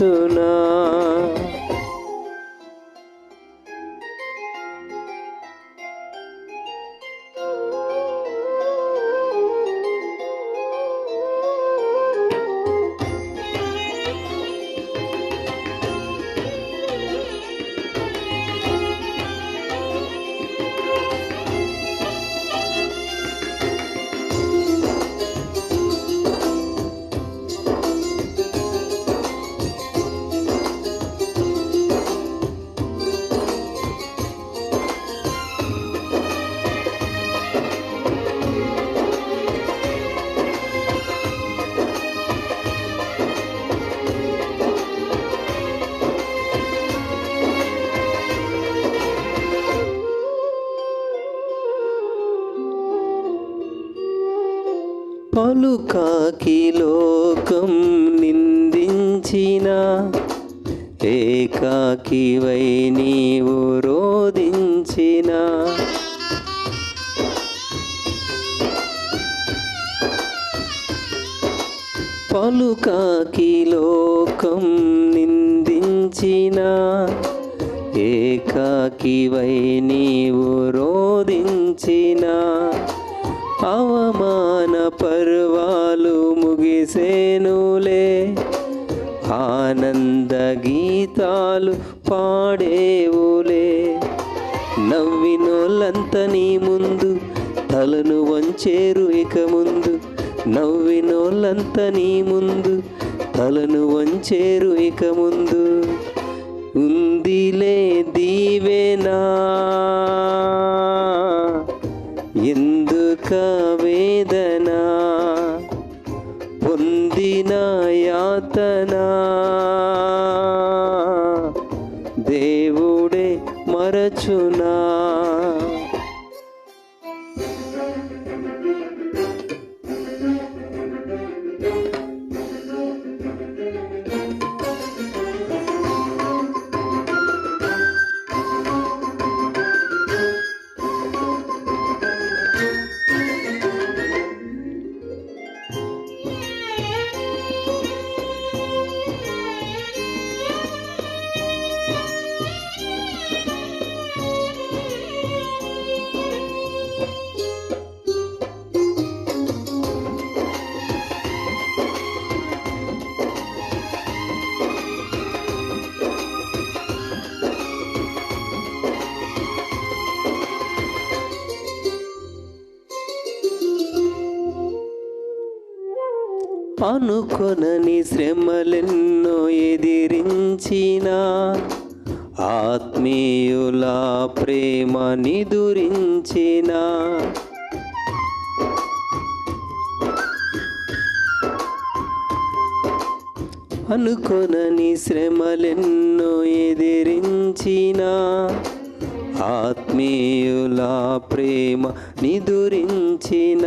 మరచునా పలుకాకి లోకం నిందించిన ఏకాకివై నీవు రోధించిన. పలుకాకి లోకం నిందించిన ఏకాకివై నీవు రోధించిన. అవమాన పర్వాలు ముగిసేనులే. ఆనంద గీతాలు పాడేవులే. నవ్వినోళ్ళంత నీ ముందు తలను వంచేరు ఇక ముందు. నవ్వినోళ్ళంత నీ ముందు తలను వంచేరు ఇక ముందు. దేవుడే మరచునా? అనుకొనని శ్రమలెన్నో ఎదిరించిన ఆత్మీయుల ప్రేమ నిదురించిన. అనుకొనని శ్రమలెన్నో ఎదిరించిన ఆత్మీయుల ప్రేమ నిదురించిన.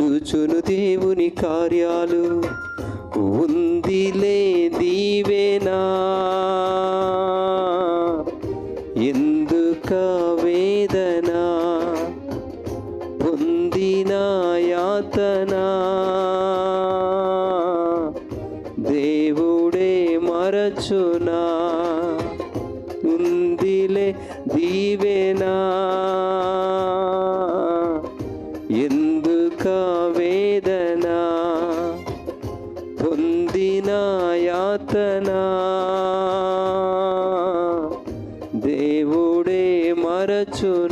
చూచును దేవుని కార్యాలు. ఉందిలే దీవేనా ఎందుక వేదన? పొందిన యాతన? దేవుడే మరచునా? పొందిన యాతన దేవుడే మరచునా.